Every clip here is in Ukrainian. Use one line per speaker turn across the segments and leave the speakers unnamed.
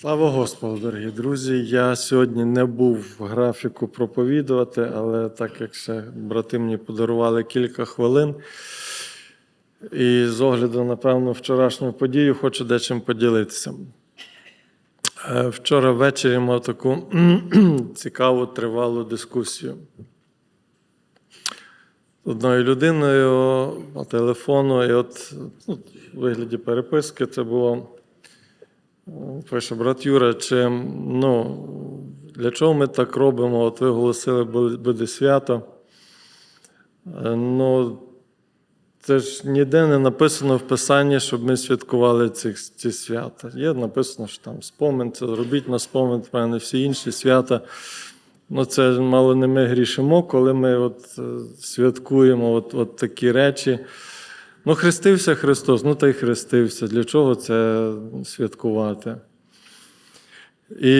Слава Господу, дорогі друзі! Я сьогодні не був в графіку проповідувати, але так як ще брати мені подарували кілька хвилин, і з огляду на певну вчорашню подію хочу дечим поділитися. Е, Вчора ввечері мав таку цікаву тривалу дискусію з одною людиною по телефону, і от ну, в вигляді переписки це було. Пише брат Юра, чи ну, для чого ми так робимо? От ви оголосили, буде свято. Е, Ну, це ж ніде не написано в Писанні, щоб ми святкували ці, ці свята. Є написано, що там спомин, це робіть на спомин, в мене всі інші свята. Ну, це мало не ми грішимо, коли ми от, е, святкуємо от, от такі речі. Ну, хрестився Христос, ну та й хрестився. Для чого це святкувати? І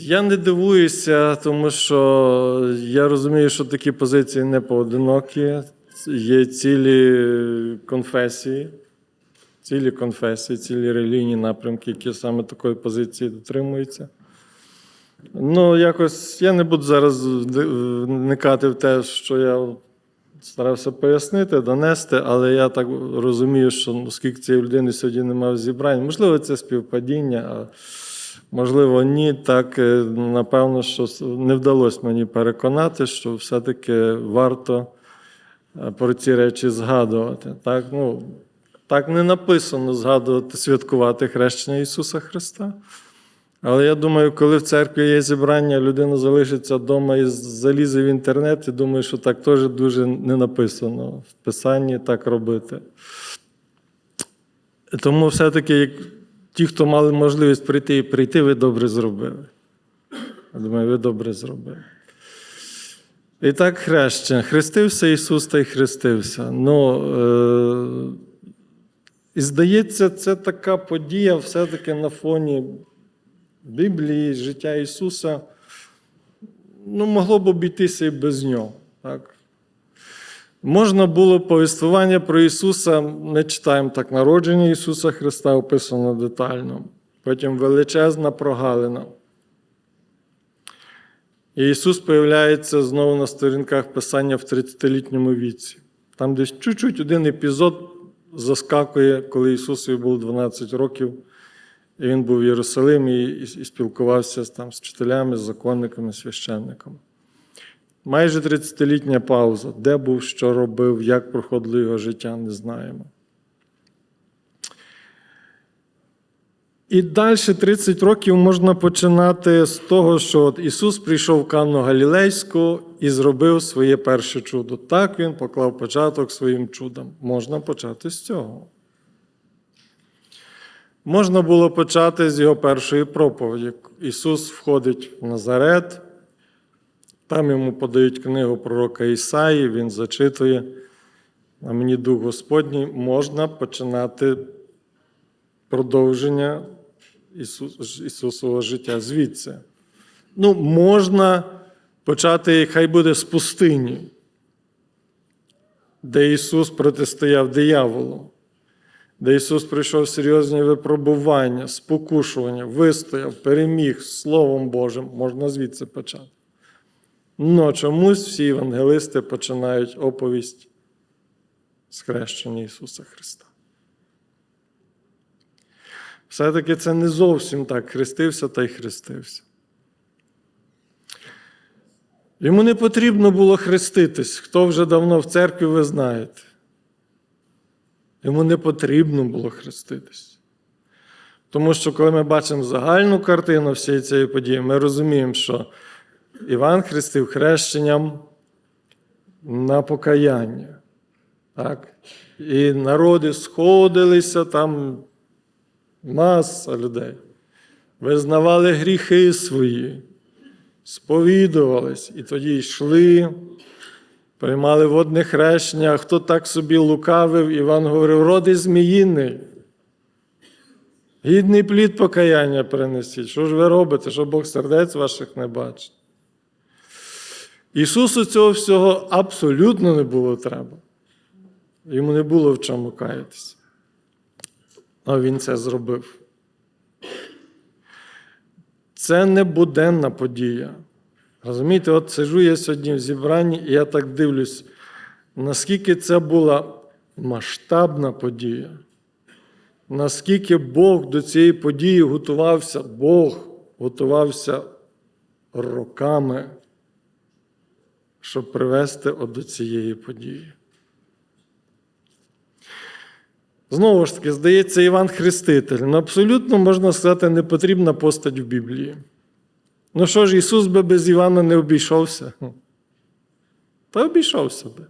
я не дивуюся, тому що я розумію, що такі позиції не поодинокі. Є цілі конфесії, цілі конфесії, цілі релігійні напрямки, які саме такої позиції дотримуються. Ну, якось я не буду зараз вникати в те, що я старався пояснити, донести, але я так розумію, що оскільки цієї людини сьогодні немає зібрань, можливо, це співпадіння, а можливо, ні. Так, е, напевно, що не вдалося мені переконати, що все-таки варто е, про ці речі згадувати. Так, ну, так не написано згадувати, святкувати хрещення Ісуса Христа. Але я думаю, коли в церкві є зібрання, людина залишиться вдома і залізе в інтернет, і думаю, що так теж дуже не написано в Писанні так робити. Тому все-таки, як ті, хто мали можливість прийти і прийти, ви добре зробили. Я думаю, ви добре зробили. І так, хрещення. Хрестився Ісус та й хрестився. Ну, е- і здається, це така подія все-таки на фоні. Біблії, життя Ісуса, ну, могло б обійтися і без нього. Так? Можна було повіствування про Ісуса, ми читаємо так, народження Ісуса Христа описано детально. Потім величезна прогалина. І Ісус появляється знову на сторінках Писання в 30-літньому віці. Там десь чуть-чуть один епізод заскакує, коли Ісусові було 12 років. І він був в Єрусалимі і, спілкувався там з вчителями, з законниками, священниками. Майже 30-літня пауза. Де був, що робив, як проходило його життя, не знаємо. І далі 30 років можна починати з того, що от Ісус прийшов в Канну Галілейську і зробив своє перше чудо. Так Він поклав початок своїм чудам. Можна почати з цього. Можна було почати з його першої проповіді. Ісус входить в Назарет, там йому подають книгу пророка Ісаї, він зачитує. А мені Дух Господній можна починати продовження Ісус, Ісусового життя звідси. Ну, можна почати, хай буде з пустині, де Ісус протистояв дияволу де Ісус прийшов серйозні випробування, спокушування, вистояв, переміг Словом Божим, можна звідси почати. Но чомусь всі євангелисти починають оповість з хрещення Ісуса Христа. Все-таки це не зовсім так хрестився та й хрестився. Йому не потрібно було хреститись. Хто вже давно в церкві, ви знаєте. Йому не потрібно було хреститись. Тому що, коли ми бачимо загальну картину всієї цієї події, ми розуміємо, що Іван хрестив хрещенням на покаяння. Так? І народи сходилися там маса людей, визнавали гріхи свої, сповідувались і тоді йшли. Приймали водне хрещення, хто так собі лукавив, Іван говорив, роди зміїний. Гідний плід покаяння принесіть. Що ж ви робите, що Бог сердець ваших не бачить? Ісусу цього всього абсолютно не було треба. Йому не було в чому каятися. А Він це зробив. Це не буденна подія. Розумієте, от сижу я сьогодні в зібранні, і я так дивлюсь, наскільки це була масштабна подія, наскільки Бог до цієї події готувався, Бог готувався роками, щоб привести от до цієї події. Знову ж таки, здається, Іван Хреститель. Ну, абсолютно, можна сказати, непотрібна постать в Біблії. Ну що ж, Ісус би без Івана не обійшовся? Та обійшовся би.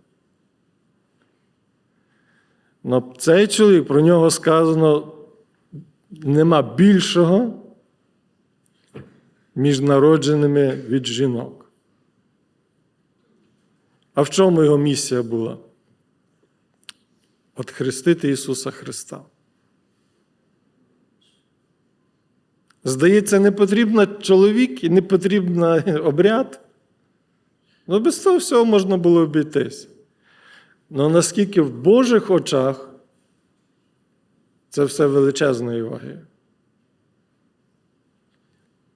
Но цей чоловік, про нього сказано, нема більшого між народженими від жінок. А в чому його місія була? От хрестити Ісуса Христа. Здається, не потрібно чоловік і не потрібно обряд. Ну, без того всього можна було обійтись. Ну наскільки в Божих очах це все величезної ваги.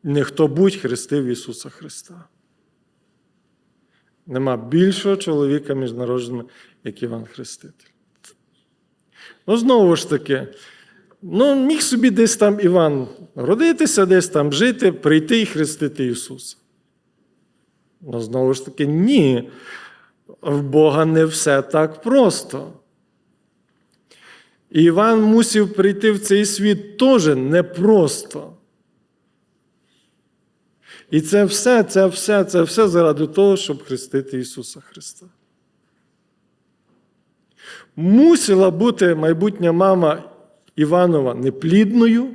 Не хто будь хрестив Ісуса Христа. Нема більшого чоловіка між народженими, як Іван Хреститель. Ну, знову ж таки, ну, міг собі десь там Іван родитися, десь там жити, прийти і хрестити Ісуса. Ну, знову ж таки, ні. В Бога не все так просто. І Іван мусив прийти в цей світ теж непросто. І це все, це все, це все заради того, щоб хрестити Ісуса Христа. Мусила бути майбутня мама Іванова неплідною.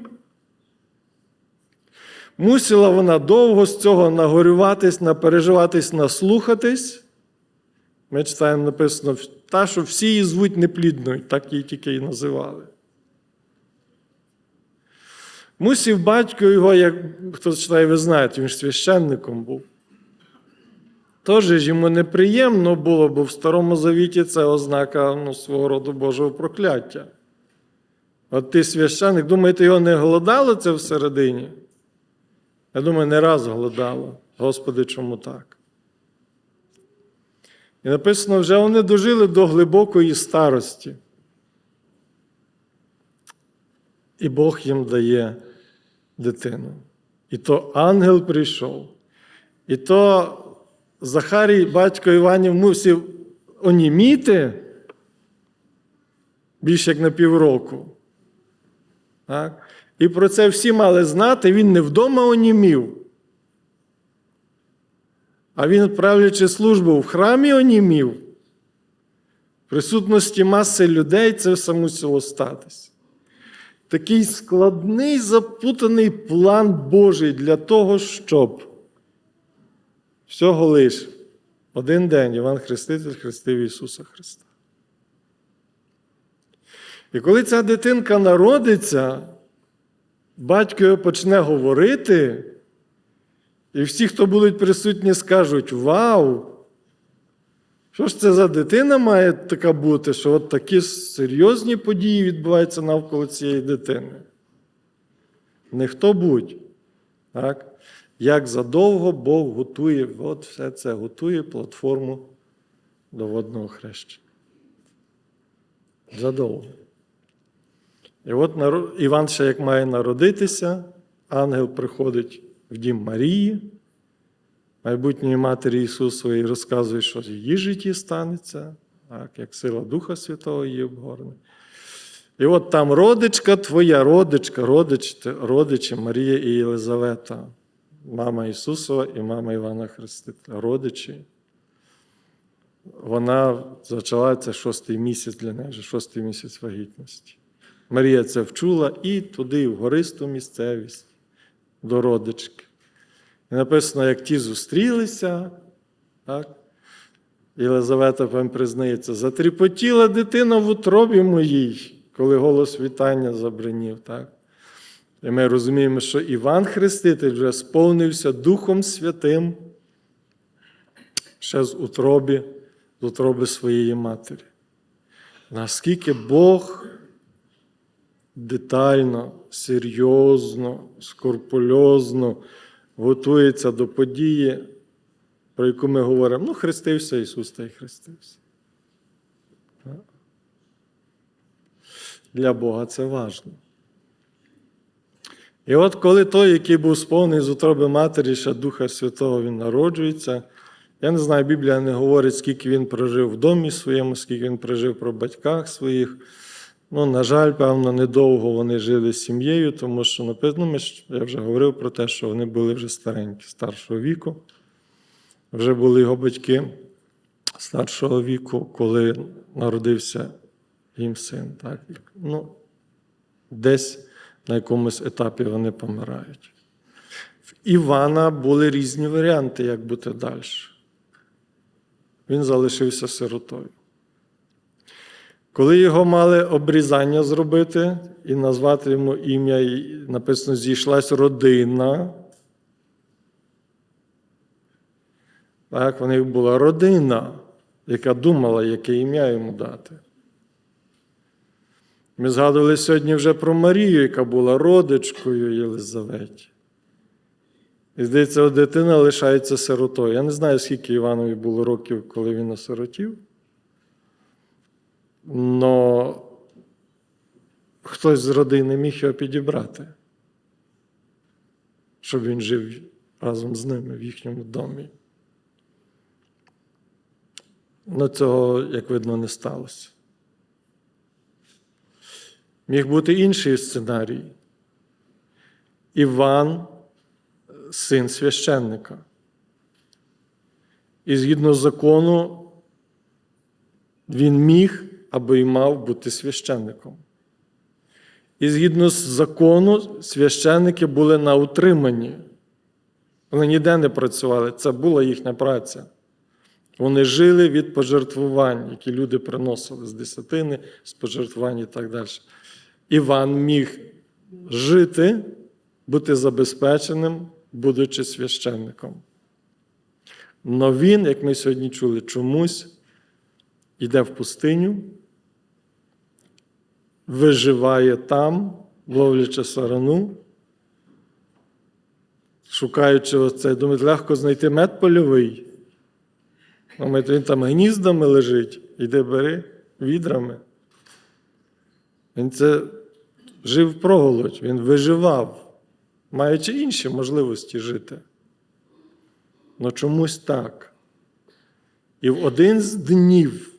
Мусила вона довго з цього нагорюватись, напереживатись, наслухатись. Ми читаємо написано, та, що всі її звуть неплідною, так її тільки і називали. Мусів батько його, як хто читає, ви знаєте, він ж священником був. Тож йому неприємно було, бо в Старому Завіті це ознака ну, свого роду Божого прокляття. От ти священник, думаєте, його не голодало це всередині? Я думаю, не раз голодало. Господи, чому так? І написано, вже вони дожили до глибокої старості. І Бог їм дає дитину. І то ангел прийшов. І то Захарій, батько Іванів, мусив оніміти більше як на півроку. Так? І про це всі мали знати, він не вдома онімів. А він, правлячи службу в храмі онімів, в присутності маси людей це все мусило статись. Такий складний, запутаний план Божий для того, щоб всього лиш один день Іван Хреститель хрестив Ісуса Христа. І коли ця дитинка народиться, батько почне говорити, і всі, хто будуть присутні, скажуть: Вау! Що ж це за дитина має така бути, що от такі серйозні події відбуваються навколо цієї дитини? Не хто будь. Так? Як задовго Бог готує, от все це готує платформу до водного хрещення. Задовго. І от Іван ще як має народитися, ангел приходить в дім Марії, майбутньої Матері Ісусової, розказує, що в її житті станеться, так, як сила Духа Святого її обгорне. І от там родичка твоя, родичка, родич, родичі Марія і Єлизавета, мама Ісусова і мама Івана Хрестителя, родичі. Вона зачала це шостий місяць для неї, шостий місяць вагітності. Марія це вчула і туди, в гористу місцевість, до родички. І написано, як ті зустрілися, так? Єлизавета вам признається, затріпотіла дитина в утробі моїй, коли голос вітання забринів. Так? І ми розуміємо, що Іван Хреститель вже сповнився Духом Святим ще з утроби, з утроби своєї матері. Наскільки Бог детально, серйозно, скорпульозно готується до події, про яку ми говоримо, ну, хрестився Ісус та й хрестився. Для Бога це важливо. І от коли той, який був сповнений з утроби матері, ще Духа Святого, він народжується. Я не знаю, Біблія не говорить, скільки він прожив в домі своєму, скільки він прожив про батьках своїх. Ну, на жаль, певно, недовго вони жили з сім'єю, тому що написано, ми ж- я вже говорив про те, що вони були вже старенькі, старшого віку. Вже були його батьки старшого віку, коли народився їм син. Так? Ну, десь на якомусь етапі вони помирають. В Івана були різні варіанти, як бути далі. Він залишився сиротою. Коли його мали обрізання зробити і назвати йому ім'я, і написано, зійшлась родина. Так, в них була родина, яка думала, яке ім'я йому дати. Ми згадували сьогодні вже про Марію, яка була родичкою Єлизаветі. І здається, дитина лишається сиротою. Я не знаю, скільки Іванові було років, коли він осиротів. Но хтось з родини міг його підібрати, щоб він жив разом з ними в їхньому домі. Но цього, як видно, не сталося. Міг бути інший сценарій. Іван, син священника. І згідно закону, він міг або й мав бути священником. І згідно з закону, священники були на утриманні. Вони ніде не працювали, це була їхня праця. Вони жили від пожертвувань, які люди приносили з десятини, з пожертвувань і так далі. Іван міг жити, бути забезпеченим, будучи священником. Но він, як ми сьогодні чули, чомусь йде в пустиню, виживає там, ловлячи сарану, шукаючи оце, думає, легко знайти мед польовий. Думаєте, він там гніздами лежить, іди бери відрами. Він це жив проголодь, він виживав, маючи інші можливості жити. Ну чомусь так. І в один з днів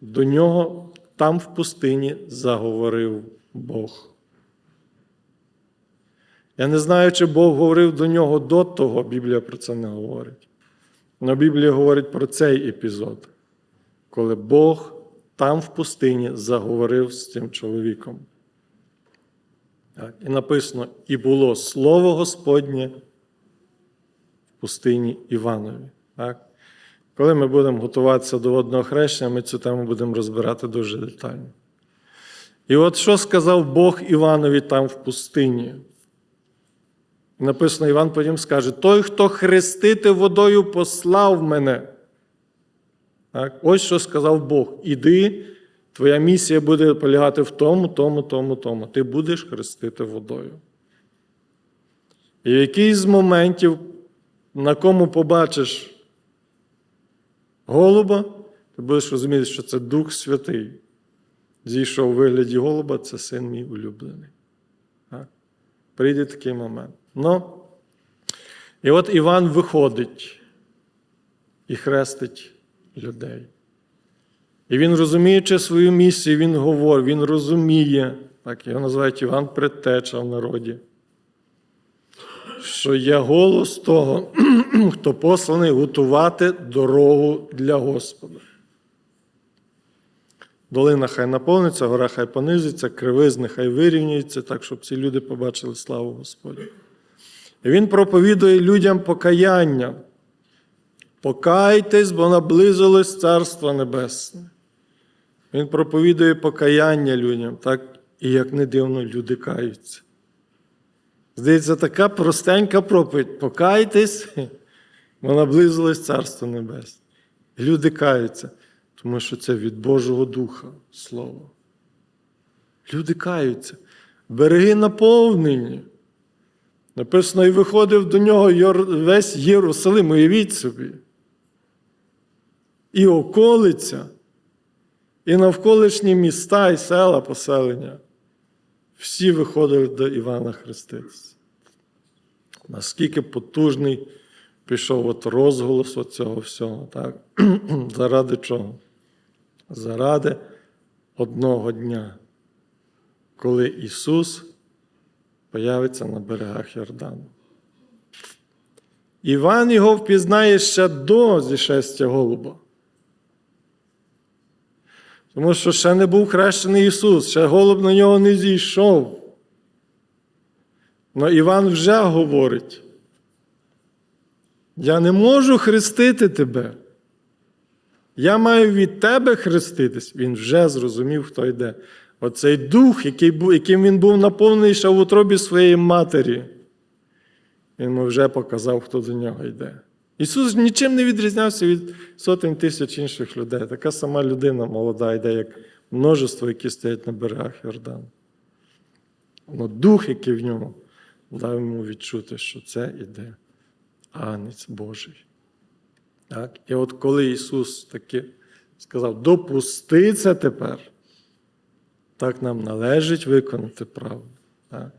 до нього там в пустині заговорив Бог. Я не знаю, чи Бог говорив до нього до того, Біблія про це не говорить. Але Біблія говорить про цей епізод, коли Бог там в пустині заговорив з цим чоловіком. І написано: і було слово Господнє в пустині Іванові. Так? Коли ми будемо готуватися до водного хрещення, ми цю тему будемо розбирати дуже детально. І от що сказав Бог Іванові там в пустині? Написано, Іван потім скаже: той, хто хрестити водою, послав мене. Так? Ось що сказав Бог. Іди, твоя місія буде полягати в тому, тому, тому, тому. Ти будеш хрестити водою. І в якийсь з моментів, на кому побачиш голуба, ти будеш розуміти, що це Дух Святий. Зійшов у вигляді голуба, це син мій улюблений. Так? Прийде такий момент. Ну, і от Іван виходить і хрестить людей. І він, розуміючи свою місію, він говорить, він розуміє, так його називають Іван Предтеча в народі, що є голос того, хто посланий готувати дорогу для Господа. Долина хай наповниться, гора хай понизиться, кривизни хай вирівнюється, так, щоб ці люди побачили славу Господа. І він проповідує людям покаяння. Покайтесь, бо наблизилось Царство Небесне. Він проповідує покаяння людям, так? і як не дивно, люди каються. Здається, така простенька проповідь. Покайтесь, бо наблизилось Царство Небесне. Люди каються, тому що це від Божого Духа Слово. Люди каються. Береги наповнені. Написано, і виходив до нього весь Єрусалим, уявіть собі. І околиця, і навколишні міста і села поселення. Всі виходили до Івана Хреститися. Наскільки потужний пішов от розголос цього всього, так? Заради чого? Заради одного дня, коли Ісус появиться на берегах Йордану. Іван його впізнає ще до зішестя голуба. Тому що ще не був хрещений Ісус, ще голуб на нього не зійшов. Но Іван вже говорить: я не можу хрестити тебе. Я маю від тебе хреститись. Він вже зрозумів, хто йде. Оцей дух, яким він був наповнений ще в утробі своєї матері. Він вже показав, хто до нього йде. Ісус нічим не відрізнявся від сотень тисяч інших людей. Така сама людина молода йде, як множество, які стоять на берегах Йордану. Но дух, який в ньому, дав йому відчути, що це іде Агнець Божий. Так? І от коли Ісус таки сказав, допусти це тепер, так нам належить виконати правду. Так?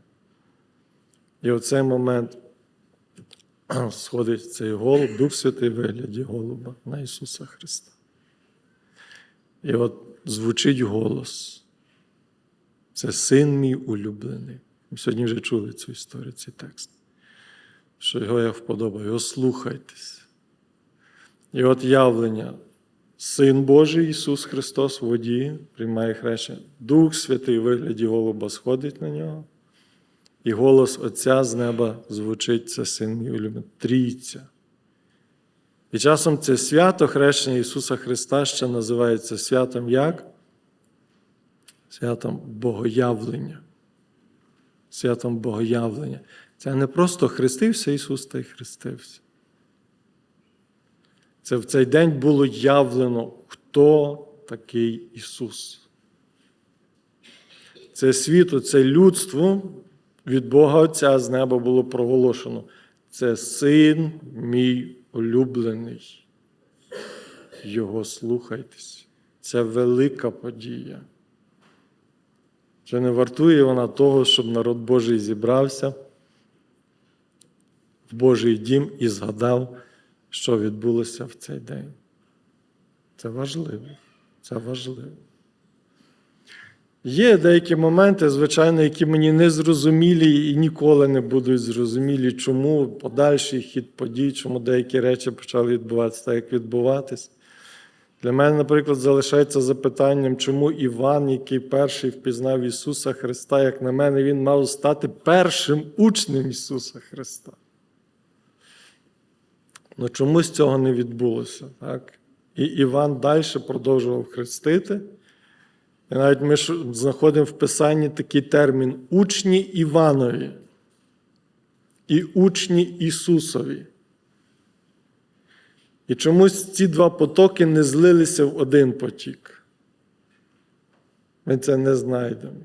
І в цей момент сходить цей голуб, Дух Святий вигляді голуба на Ісуса Христа. І от звучить голос. Це син мій улюблений. Ми сьогодні вже чули цю історію, цей текст. Що його я вподобаю, його слухайтесь. І от явлення. Син Божий Ісус Христос в воді приймає хрещення. Дух Святий в вигляді голуба сходить на нього. І голос Отця з неба звучить це син мій. Трійця. І часом це свято хрещення Ісуса Христа ще називається святом як? Святом Богоявлення. Святом Богоявлення. Це не просто хрестився Ісус та й хрестився. Це в цей день було явлено, хто такий Ісус. Це світло, це людство від Бога Отця з неба було проголошено. Це син мій улюблений. Його слухайтесь. Це велика подія. Чи не вартує вона того, щоб народ Божий зібрався в Божий дім і згадав, що відбулося в цей день? Це важливо. Це важливо. Є деякі моменти, звичайно, які мені не зрозумілі і ніколи не будуть зрозумілі, чому подальший хід подій, чому деякі речі почали відбуватися так, як відбуватись. Для мене, наприклад, залишається запитанням, чому Іван, який перший впізнав Ісуса Христа, як на мене, він мав стати першим учнем Ісуса Христа. Ну чомусь цього не відбулося. Так? І Іван далі продовжував хрестити. І навіть ми знаходимо в Писанні такий термін учні Іванові і учні Ісусові. І чомусь ці два потоки не злилися в один потік. Ми це не знайдемо.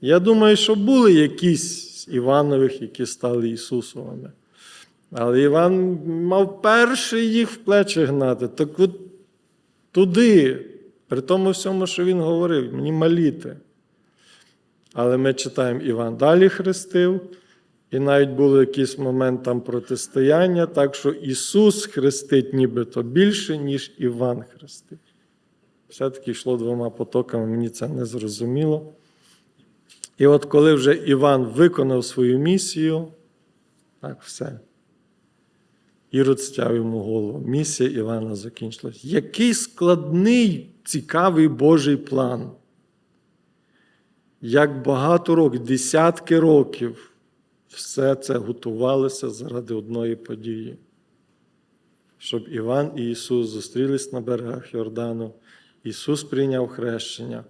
Я думаю, що були якісь з Іванових, які стали Ісусовими. Але Іван мав перший їх в плечі гнати. Так от туди, при тому всьому, що він говорив, мені маліти. Але ми читаємо, Іван далі хрестив, і навіть був якийсь момент там протистояння, так що Ісус хрестить нібито більше, ніж Іван хрестить. Все-таки йшло двома потоками, мені це не зрозуміло. І от коли вже Іван виконав свою місію, так все. Ірод стяв йому голову. Місія Івана закінчилась. Який складний, цікавий Божий план. Як багато років, десятки років, все це готувалося заради одної події. Щоб Іван і Ісус зустрілись на берегах Йордану. Ісус прийняв хрещення,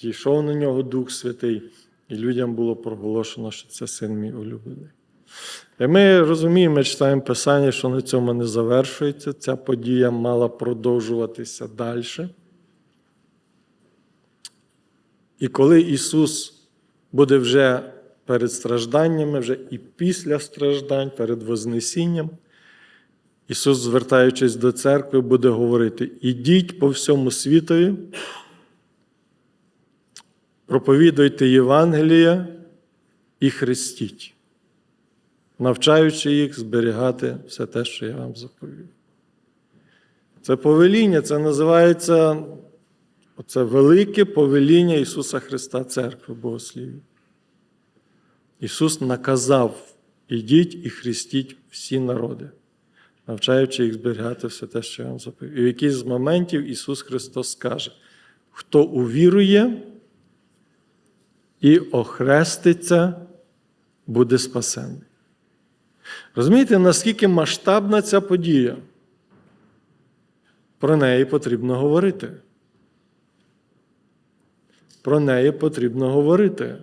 дійшов на нього Дух Святий, і людям було проголошено, що це син мій улюблений. І ми розуміємо, ми читаємо Писання, що на цьому не завершується. Ця подія мала продовжуватися далі. І коли Ісус буде вже перед стражданнями, вже і після страждань, перед Вознесінням. Ісус, звертаючись до церкви, буде говорити: ідіть по всьому світові, проповідуйте Євангелія і хрестіть, навчаючи їх зберігати все те, що я вам заповів. Це повеління, це називається це велике повеління Ісуса Христа, церкви Богослів'я. Ісус наказав: ідіть і хрестіть всі народи, навчаючи їх зберігати все те, що я вам заповів. І в якийсь з моментів Ісус Христос скаже: хто увірує і охреститься, буде спасений. Розумієте, наскільки масштабна ця подія? Про неї потрібно говорити. Про неї потрібно говорити.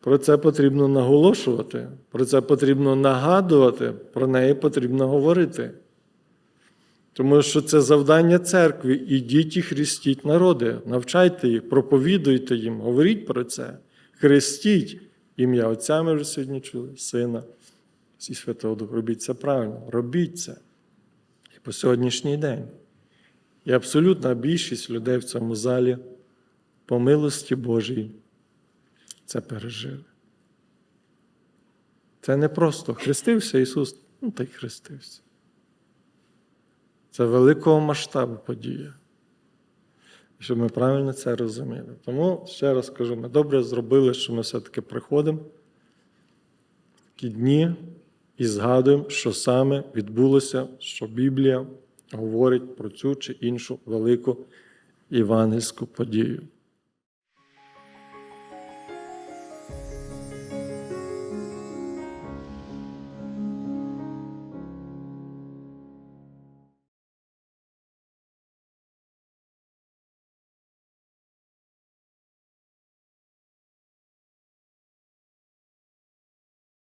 Про це потрібно наголошувати, про це потрібно нагадувати, про неї потрібно говорити. Тому що це завдання церкви. Ідіть і хрестіть народи, навчайте їх, проповідуйте їм, говоріть про це, хрестіть ім'я Отця ми вже сьогодні чули, Сина і Святого Духа. Робіть це правильно, робіть це. І по сьогоднішній день. І абсолютна більшість людей в цьому залі по милості Божій це пережили. Це не просто хрестився Ісус, ну та й хрестився. Це великого масштабу подія. Щоб ми правильно це розуміли. Тому ще раз кажу, ми добре зробили, що ми все-таки приходимо в ті дні і згадуємо, що саме відбулося, що Біблія говорить про цю чи іншу велику євангельську подію.